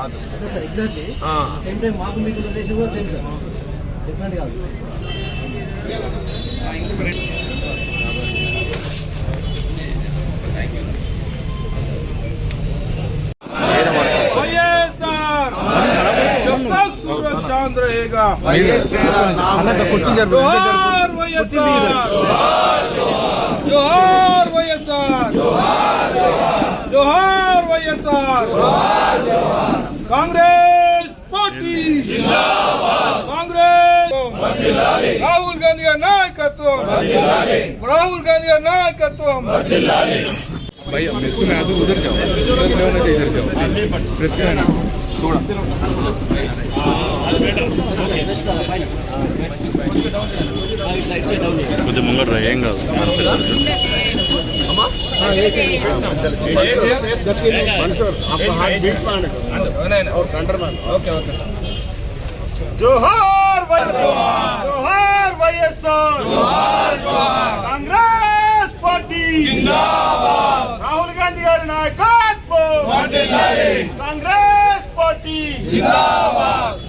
కాదు चंद्र रहेगा जोहर वैएसआर जोहर वैएसआर जोहर YSR కాంగ్రెస్ పార్టీ కాంగ్రెస్ రాహుల్ గాంధీ గారి నాయకత్వం రాహుల్ గాంధీ గారి నాయకత్వం भैया मेरे को मैं आदू उधर जाओ उधर जाओ नहीं तो इधर जाओ प्रेस करना थोड़ा కొంచెం ముంగడు రా ఏం కాదు జోహార్ జోహార్ YSR Congress party Rahul Gandhi గారి నాయకత్వం కాంగ్రెస్ పార్టీ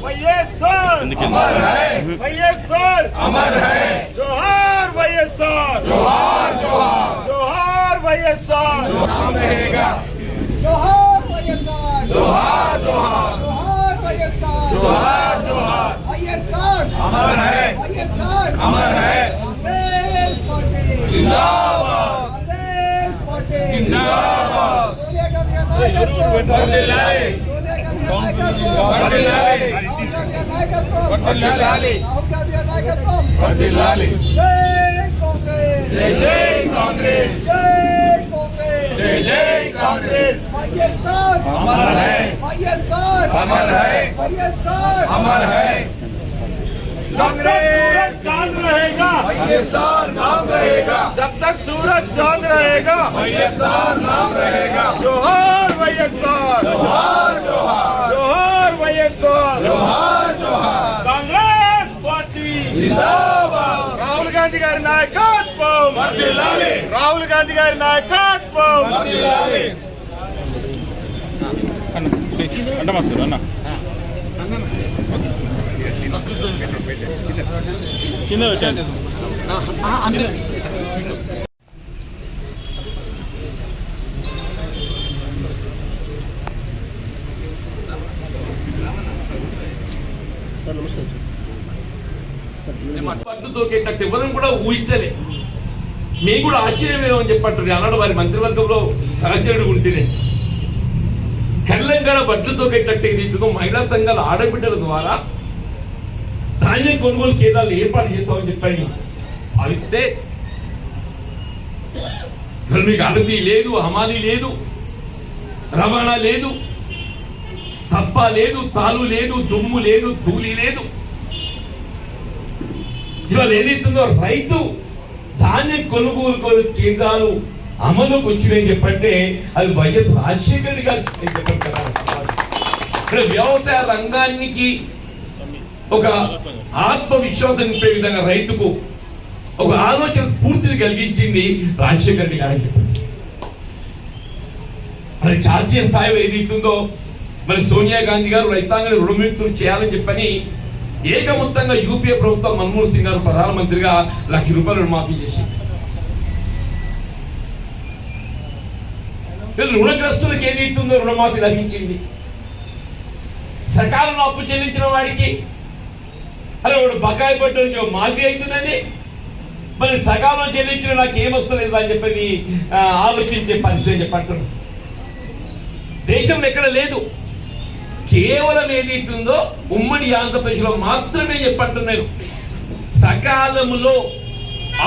వైఎస్ఆర్ వైఎస్ఆర్ జోహార్ వైఎస్ఆర్ జోహార్ జోహార్ వైఎస్ఆర్ అమర్ హై వైఎస్ఆర్ అమర్ హై కాంగ్రెస్ పార్టీ జిందాబాద్ కాంగ్రెస్ పార్టీ జిందాబాద్ సోనియా గాంధీ గారి నాయకత్వం వర్ధిల్లాలి. సోనియా గాంధీ గారి నాయకత్వం వర్ధిల్లాలి. రాహుల్ గాంధీ గారి నాయకత్వం వర్ధిల్లాలి. రాహుల్ గాంధీ గారి నాయకత్వం వర్ధిల్లాలి. జై కాంగ్రెస్ జై జై కాంగ్రెస్ జై కాంగ్రెస్ జై జై కాంగ్రెస్ వైఎస్ఆర్ అమర్ హై వైఎస్ఆర్ అమర్ హై వైఎస్ఆర్ अमर है कांग्रेस चांद रहेगा वैएसआर नाम रहेगा जब तक सूरज चांद रहेगा वैएसआर नाम रहेगा जोहार वैएसआर जोहार जोहार जोहार वैएसआर जोहार जोहार कांग्रेस पार्टी जिंदाबाद రాహుల్ గాంధీ గారి నాయకత్వం రాహుల్ గాంధీ గారి నాయకత్వం అన్న ప్లీజ్ అంట మాత్రం అన్న కింద పెట్టండి పట్టు తోకేటట్టు ఎవరు కూడా ఊహించలే. మీకు కూడా ఆశ్చర్యం అని చెప్పంటారు అన్నాడు వారి మంత్రివర్గంలో సహచరుడు ఉంటేనే. కళ్ళంగడ బట్టలతో తోకేటట్టు తీసుకుని మహిళా సంఘాల ఆడబిడ్డల ద్వారా ధాన్యం కొనుగోలు కేంద్రాలు ఏర్పాటు చేస్తామని చెప్పని భావిస్తే మీకు అడవి లేదు హమాలి లేదు రవాణా లేదు తప్ప లేదు తాలు లేదు దుమ్ము లేదు ధూళి లేదు. ఇవాళ ఏదైతుందో రైతు దాన్ని కొనుగోలు కొను కేంద్రాలు అమలుకు వచ్చినాయని చెప్పంటే అది వైఎస్ రాజశేఖర రెడ్డి గారు చెప్పండి వ్యవసాయ రంగానికి ఒక ఆత్మవిశ్వాసం నింపే విధంగా రైతుకు ఒక ఆలోచన స్ఫూర్తిని కలిగించింది రాజశేఖర రెడ్డి గారు చెప్పండి. మరి జాతీయ స్థాయిలో ఏదైతుందో మరి సోనియా గాంధీ గారు రైతాంగాన్ని రుణమిత్రులు చేయాలని చెప్పని ఏకమొత్తంగా యూపీఏ ప్రభుత్వం మన్మోహన్ సింగ్ గారు ప్రధానమంత్రిగా లక్ష రూపాయలు రుణమాఫీ చేసింది. రుణగ్రస్తులకు ఏది ఇస్తుందో రుణమాఫీ లభించింది. సకాలంలో అప్పు చెల్లించిన వాడికి అరే వాడు బకాయి పడ్డానికి మాఫీ అవుతుందని మరి సకాలం చెల్లించిన నాకు ఏమొస్తలేదు అని చెప్పి ఆలోచించే పరిస్థితి అని దేశంలో ఎక్కడ లేదు. కేవలం ఏదైతుందో ఉమ్మడి ఆంధ్రప్రదేశ్లో మాత్రమే చెప్పంటున్నాను సకాలంలో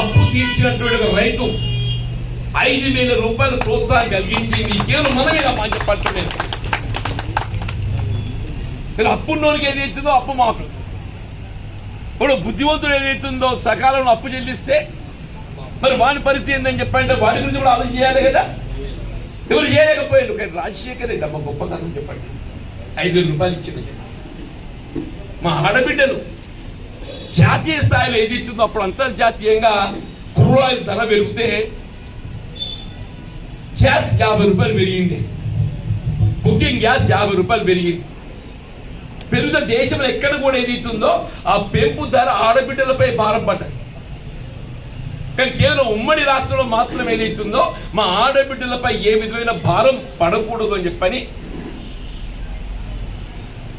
అప్పు తీర్చినటువంటి ఒక రైతు ఐదు వేల రూపాయలు ప్రోత్సాహం కలిగించింది కేవలం మనమే మా చెప్పంటున్నాను మీరు అప్పున్నోడికి ఏదైతుందో అప్పు మాఫీ. ఇప్పుడు బుద్ధివంతుడు ఏదైతుందో సకాలంలో అప్పు చెల్లిస్తే మరి వాని పరిస్థితి ఏందని చెప్పంటే వాడి గురించి కూడా ఆలోచన చేయాలి కదా. ఎవరు చేయలేకపోయారు? కానీ రాజశేఖర్ రెడ్డి అమ్మ గొప్పతనం చెప్పండి. ఐదు వేల రూపాయలు ఇచ్చింది. మా ఆడబిడ్డలు జాతీయ స్థాయిలో ఏది ఇస్తుందో అప్పుడు అంతర్జాతీయంగా క్రూరాయిల్ ధర పెరిగితే గ్యాస్ యాభై రూపాయలు పెరిగింది. కుకింగ్ గ్యాస్ యాభై రూపాయలు పెరిగింది. పెరుగుద దేశంలో ఎక్కడ కూడా ఏదైతుందో ఆ పెంపు ధర ఆడబిడ్డలపై భారం పడ్డది. కానీ కేవలం ఉమ్మడి రాష్ట్రంలో మాత్రం ఏదైతుందో మా ఆడబిడ్డలపై ఏ విధమైన భారం పడకూడదు అని చెప్పని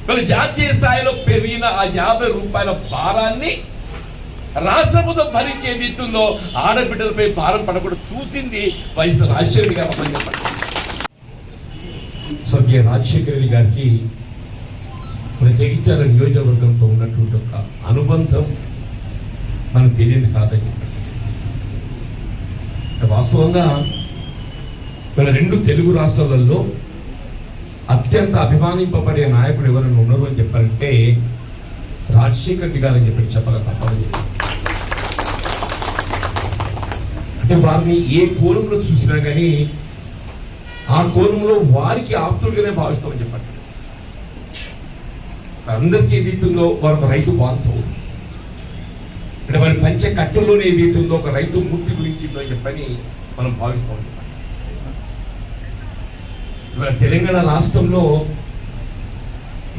మరి జాతీయ స్థాయిలో పెరిగిన ఆ యాభై రూపాయల భారాన్ని రాష్ట్ర ప్రభుత్వం భరించే ఏదైతుందో ఆడబిడ్డలపై భారం పడకూడదు చూసింది వైఎస్ రాజశేఖర్ గారు అని చెప్పండి. స్వర్గీయ రాజశేఖర రెడ్డి గారికి మన జగిత్యాల నియోజకవర్గంతో ఉన్నటువంటి ఒక అనుబంధం మనకు తెలియదు కాదని వాస్తవంగా మన రెండు తెలుగు రాష్ట్రాలలో అత్యంత అభిమానింపబడే నాయకుడు ఎవరైనా ఉన్నారు అని చెప్పారంటే రాజశేఖర్ రెడ్డి గారు అని చెప్పి చెప్పక తప్పని అంటే వారిని ఏ కోణంలో చూసినా కానీ ఆ కోణంలో వారికి ఆప్తులుగానే భావిస్తామని చెప్పండి అందరికీ ఏదైతుందో వారు ఒక రైతు బాధతో అంటే వారి పంచ కట్టంలోనే ఏదైతుందో ఒక రైతు మూర్తి గురించి చెప్పని మనం భావిస్తాం ఇవాళ తెలంగాణ రాష్ట్రంలో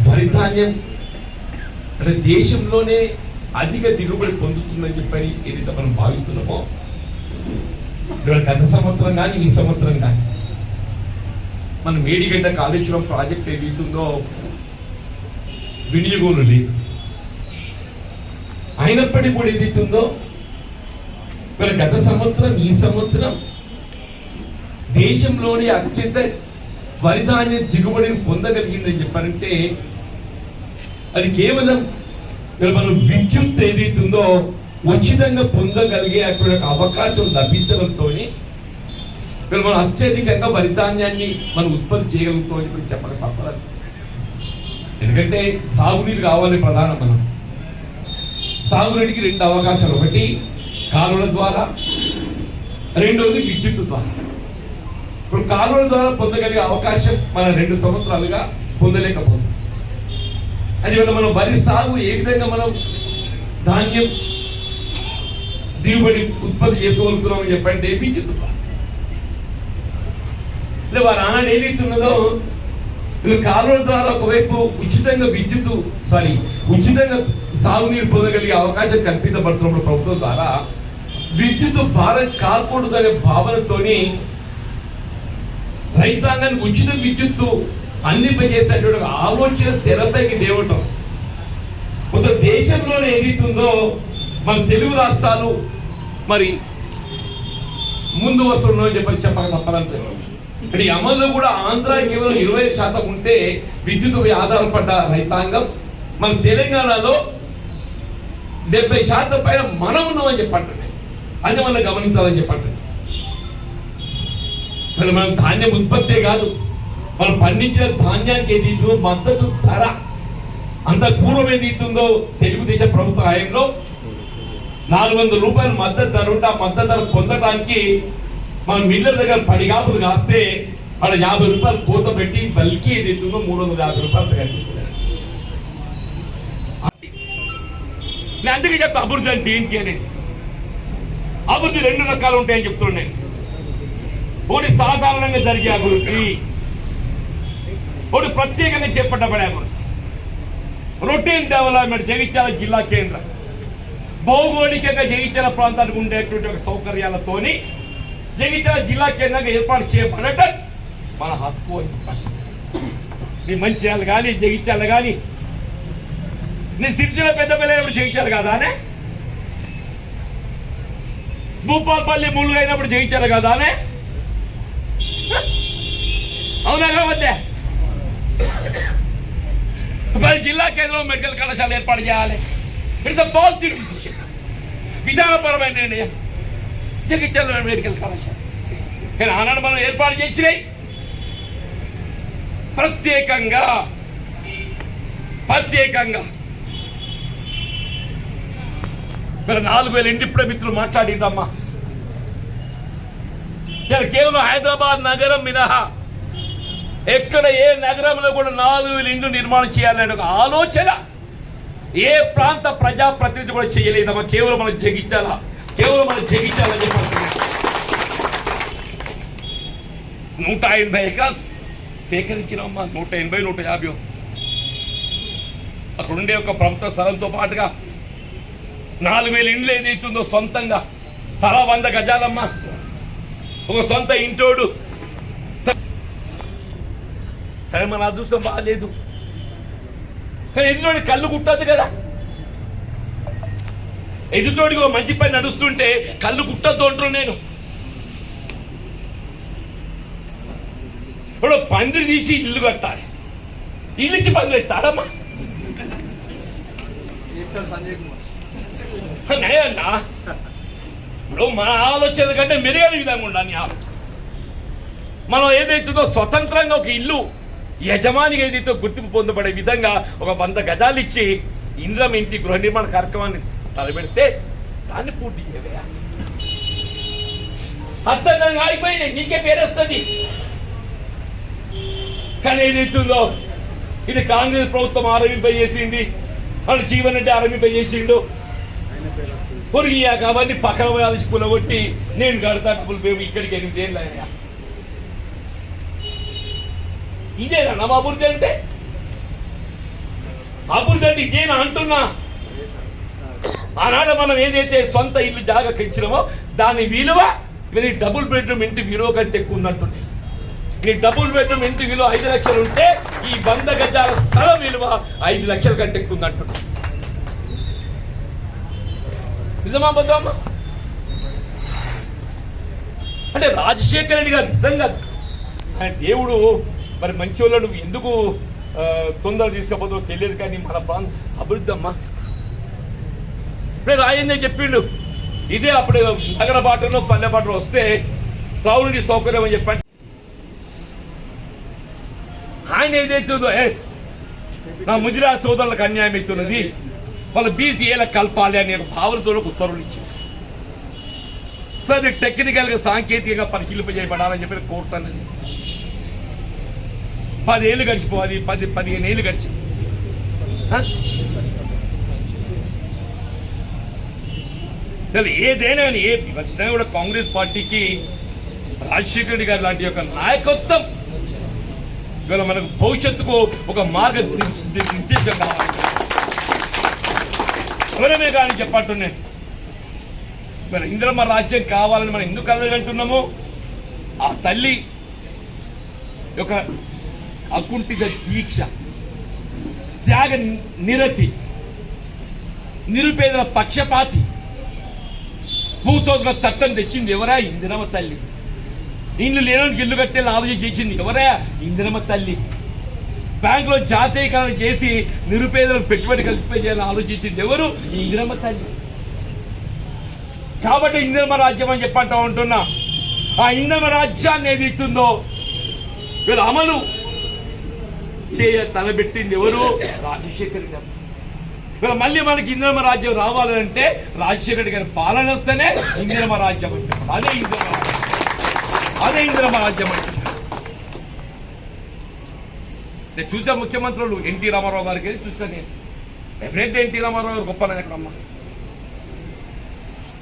వరి ధాన్యం అంటే దేశంలోనే అధిక దిగుబడి పొందుతుందని చెప్పని ఏదైతే మనం భావిస్తున్నామో ఇవాళ గత సంవత్సరం కానీ ఈ సంవత్సరం కానీ మన మేడిగడ్డ కాళేశ్వరం ప్రాజెక్ట్ ఏదైతుందో వినియోగంలో లేదు. అయినప్పటికీ కూడా ఏదైతుందో మరి గత సంవత్సరం ఈ సంవత్సరం దేశంలోని అత్యంత ఫలితాన్ని దిగుబడిని పొందగలిగిందని చెప్పారంటే అది కేవలం మనం విద్యుత్ ఏదైతుందో ఉచితంగా పొందగలిగే అటువంటి అవకాశం లభించడంతో మనం అత్యధికంగా వరిధాన్యాన్ని మనం ఉత్పత్తి చేయగలుగుతాం అని చెప్పి చెప్పక తప్పదు. ఎందుకంటే సాగునీరు కావాలి ప్రధానం మనం సాగునీటికి రెండు అవకాశాలు. ఒకటి కాలువల ద్వారా రెండవది విద్యుత్ ద్వారా. ఇప్పుడు కాలువల ద్వారా పొందగలిగే అవకాశం మన రెండు సంవత్సరాలుగా పొందలేకపోతుంది అందువల్ల మనం వరి సాగు ఏ విధంగా మనం ధాన్యం దిగుబడి ఉత్పత్తి చేసుకోగలుగుతున్నాం అని చెప్పంటే విద్యుత్ వారు ఆనాడు ఏదైతున్నదో వీళ్ళు కాలువల ద్వారా ఒకవైపు ఉచితంగా విద్యుత్ సారీ ఉచితంగా సాగునీరు పొందగలిగే అవకాశం కల్పించబడుతున్నప్పుడు ప్రభుత్వం ద్వారా విద్యుత్ భారత్ కాకూడదు అనే భావనతోని రైతాంగానికి ఉచిత విద్యుత్తు అందింపజేసేటువంటి ఒక ఆలోచన తెరపైకి దేవటం కొంత దేశంలోనే ఏదైతుందో మన తెలుగు రాష్ట్రాలు మరి ముందు వస్తున్నాయని చెప్పి చెప్పక తప్పదంటే. ఇక్కడ అమల్లో కూడా ఆంధ్ర కేవలం ఇరవై శాతం ఉంటే విద్యుత్పై ఆధారపడ్డ రైతాంగం. మన తెలంగాణలో డెబ్బై శాతం పైన మనం ఉన్నామని చెప్పండి అది మనం గమనించాలని చెప్పండి మరి మనం ధాన్యం ఉత్పత్తే కాదు. మనం పండించిన ధాన్యానికి ఏది ఇస్తుందో మద్దతు ధర. అంత పూర్వం ఏది ఇస్తుందో తెలుగుదేశం ప్రభుత్వ హయాంలో? నాలుగు వందల రూపాయల మద్దతు ధర ఉంటే ఆ మద్దతు ధర పొందడానికి మన మిల్లర్ దగ్గర పడిగాపులు కాస్తే వాళ్ళ యాభై రూపాయలు కోత పెట్టి బల్కి ఏది ఇస్తుందో మూడు వందల యాభై రూపాయలు తగ్గిస్తున్నాడు నేను అందుకే చెప్తా అభివృద్ధి అంటే ఏంటి అనేది? అభివృద్ధి రెండు రకాలు ఉంటాయని చెప్తున్నాను ఒకటి సాధారణంగా జరిగే అభివృద్ధి. ఒకటి ప్రత్యేకంగా చేపట్టబడే అభివృద్ధి. రొటీన్ డెవలప్మెంట్ జగిత్యాల జిల్లా కేంద్రం. భౌగోళికంగా జగిత్యాల ప్రాంతానికి ఉండేటువంటి ఒక సౌకర్యాలతోని జగిత్యాల జిల్లా కేంద్రంగా ఏర్పాటు చేయబడటం మన హక్కు నీ మంచిర్యాలు కానీ జగిత్యాలు కానీ. నీ సిరిసిల్ల పెద్ద పిల్లైనప్పుడు జగిత్యాలు కాదానే భూపాల్పల్లి ముళ్ళు అయినప్పుడు జయించారు కదానే అనే అవునా కావద్దే మరి జిల్లా కేంద్రంలో మెడికల్ కళాశాల ఏర్పాటు చేయాలి. ఇట్స్ అ పాలసీ విధానపరమైన నిర్ణయం. జగిత్యాల మెడికల్ కళాశాల. కానీ ఆనాడు మనం ఏర్పాటు చేసినాయి. ప్రత్యేకంగా ప్రత్యేకంగా. మరి నాలుగు వేల ఇంటిప్పుడే మిత్రులు మాట్లాడిందమ్మా కేవలం హైదరాబాద్ నగరం మినహా ఎక్కడ ఏ నగరంలో కూడా నాలుగు వేల ఇండ్లు నిర్మాణం చేయాలనే ఒక ఆలోచన. ఏ ప్రాంత ప్రజా ప్రతినిధి కూడా చేయలేదమ్మా కేవలం మనం జగించాలా కేవలం మనం జగించాలని చెప్పి నూట ఎనభై ఎకరాలు సేకరించినమ్మా నూట ఎనభై నూట యాభై. అక్కడుండే ఒక ప్రభుత్వ స్థలంతో పాటుగా నాలుగు వేల ఇండ్లు ఏదైతుందో సొంతంగా తల వంద గజాలమ్మా. ఒక సొంత ఇంటోడు సరే మన అదృష్టం బాగాలేదు. కానీ ఎదుటి కళ్ళు కుట్టద్దు కదా. ఎదుటోడికి ఓ మంచి పని నడుస్తుంటే కళ్ళు కుట్టద్దు అంటున్నాను నేను. ఇప్పుడు పందిరి తీసి ఇల్లు కట్టాలి ఇల్లు ఇచ్చి పందిరి ఎత్తాడమ్మా నయన్నా ఇప్పుడు మన ఆలోచన కంటే మెరుగైన విధంగా ఉండాలి ఆలోచన. మనం ఏదైతుందో స్వతంత్రంగా ఒక ఇల్లు యజమానికి ఏదైతే గుర్తింపు పొందబడే విధంగా ఒక వంద గజాలు ఇచ్చి ఇంద్రం ఇంటి గృహ నిర్మాణ కార్యక్రమాన్ని తలబెడితే దాన్ని పూర్తి చేయవయ్యా. అర్థంగా ఆగిపోయినాయి. నీకే పేరొస్తుంది కానీ ఏదైతుందో ఇది కాంగ్రెస్ ప్రభుత్వం ఆరంభింపజేసింది వాళ్ళ జీవన్ రెడ్డి ఆరంభింపజేసిండు పొరిగియాక అవన్నీ పక్కన పోయాల్సి పులగొట్టి నేను కడతా డబ్బులు మేము ఇక్కడికి ఎనిమిది ఏళ్ళు అయినా ఇదేనా మా అభివృద్ధి అంటే? అభివృద్ధి అంటే ఇదేనా అంటున్నా. ఆనాడు మనం ఏదైతే సొంత ఇల్లు జాగా పెంచినామో దాని విలువ ఇది డబుల్ బెడ్రూమ్ ఇంటి విలువ కంటే ఎక్కువ ఉన్నట్టుంది ఈ డబుల్ బెడ్రూమ్ ఇంటి విలువ ఐదు లక్షలు ఉంటే ఈ వంద గజాల స్థలం విలువ ఐదు లక్షల కంటే ఎక్కువ ఉందంటుంది. నిజమా బద్దామా అంటే రాజశేఖర రెడ్డి గారు నిజంగా ఆయన దేవుడు మరి మంచి వాళ్ళు ఎందుకు తొందర తీసుకపోతుందో తెలియదు కానీ మన ప్రాంత అభివృద్ధి అమ్మా ఇప్పుడు రాయిందే చెప్పిండు. ఇదే అప్పుడు నగర బాటలో పల్లె బాటలో వస్తే త్రావునికి సౌకర్యం అని చెప్పండి. ఆయన ఏదైతుందో ఎస్ నా ముజిరా సోదరులకు అన్యాయం అవుతున్నది వాళ్ళ బీసీఏలకు కలపాలి అనే భావనతో ఉత్తర్వులు ఇచ్చింది సో అది టెక్నికల్ సాంకేతికంగా పరిశీలింపజేయబడాలని చెప్పి కోర్టు అన్నది పదేళ్ళు గడిచిపోవాలి పది పదిహేను ఏళ్ళు గడిచి ఏదైనా కానీ ఏ కూడా కాంగ్రెస్ పార్టీకి రాజశేఖర రెడ్డి గారు లాంటి యొక్క నాయకత్వం ఇవాళ మనకు భవిష్యత్తుకు ఒక మార్గ నిర్దేశం కావాలి ఎవరమే కానీ చెప్పంటున్నాను మరి ఇంద్రమ్మ రాజ్యం కావాలని మనం ఎందుకు కలగంటున్నాము ఆ తల్లి యొక్క అకుంఠిత దీక్ష త్యాగ నిరతి నిరుపేదల పక్షపాతి భూసోదర చట్టం తెచ్చింది ఎవరా ఇందిరమ్మ తల్లి ఇండ్లు లేనోనికి ఇల్లు కట్టే ఆలోచన చేసింది ఎవరా ఇందిరమ్మ తల్లి బ్యాంకులో జాతీయకరణ చేసి నిరుపేదలకు పెట్టుబడి కల్పించాలని ఆలోచించింది ఎవరు ఇందిరమ్మ తల్లి కాబట్టి ఇందిరమ్మ రాజ్యం అని చెప్పంటా ఉంటున్నా ఆ ఇందిరమ్మ రాజ్యాన్ని ఏది ఇస్తుందో వీళ్ళు అమలు చేయ తలబెట్టింది ఎవరు? రాజశేఖర్ గారు. వీళ్ళ మళ్ళీ మనకి ఇంద్రమ రాజ్యం రావాలంటే రాజశేఖర్ గారి పాలన వస్తేనే ఇంద్రమ రాజ్యం అంటారు అదే ఇంద్రమ రాజ్యం. అదే ఇంద్రమ రాజ్యం అంటే నేను చూసా ముఖ్యమంత్రులు ఎన్టీ రామారావు గారికి వెళ్ళి చూసా నేను. డెఫినెట్ ఎన్టీ రామారావు గారు గొప్ప నాయకుడమ్మా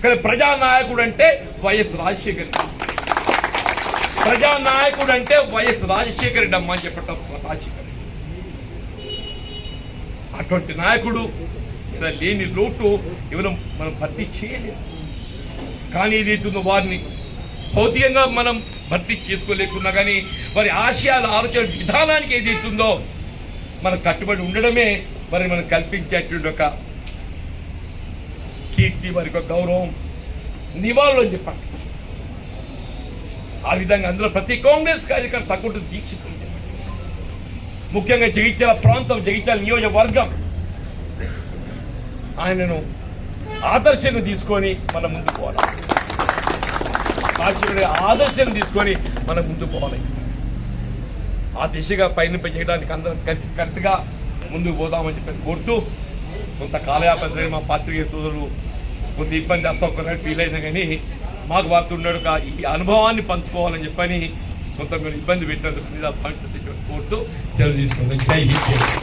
కానీ ప్రజానాయకుడు అంటే వైఎస్ రాజశేఖర్ ప్రజానాయకుడు అంటే వైఎస్ రాజశేఖర్ రెడ్డి అమ్మ అని చెప్పటం రాజశేఖర్. అటువంటి నాయకుడు ఇలా లేని లోటు ఎవరు మనం భర్తీ చేయలేము కానీ ఏదైతుందో వారిని భౌతికంగా మనం భర్తీ చేసుకోలేకున్నా కానీ వారి ఆశయాల ఆలోచన విధానానికి ఏదైతుందో మనం కట్టుబడి ఉండడమే మరి మనం కల్పించేటువంటి ఒక కీర్తి వారికి ఒక గౌరవం నివాళులు అని చెప్పండి. ఆ విధంగా అందులో ప్రతి కాంగ్రెస్ కార్యకర్త తక్కువ దీక్షితుంది ముఖ్యంగా జగిత్యాల ప్రాంతం జగిత్యాల నియోజకవర్గం. ఆయనను ఆదర్శంగా తీసుకొని మనం ముందుకు పోవాలి. కాశీయుడి ఆదర్శం తీసుకొని మనం ముందుకు పోవాలి. ఆ దిశగా పయనింప చేయడానికి అందరం కలిసి కరెక్ట్గా ముందుకు పోదామని చెప్పి కోరుతూ కొంత కాలయాపన మా పాత్రికేయ సోదరులు కొంత ఇబ్బంది అసౌకర్యం ఫీల్ అయినా కానీ మాకు వార్త ఉన్నాడు ఈ అనుభవాన్ని పంచుకోవాలని చెప్పని కొంత మీరు ఇబ్బంది పెట్టినందుకు మీద కోరుతూ సెలవు తీసుకుంటాం జై హింద్.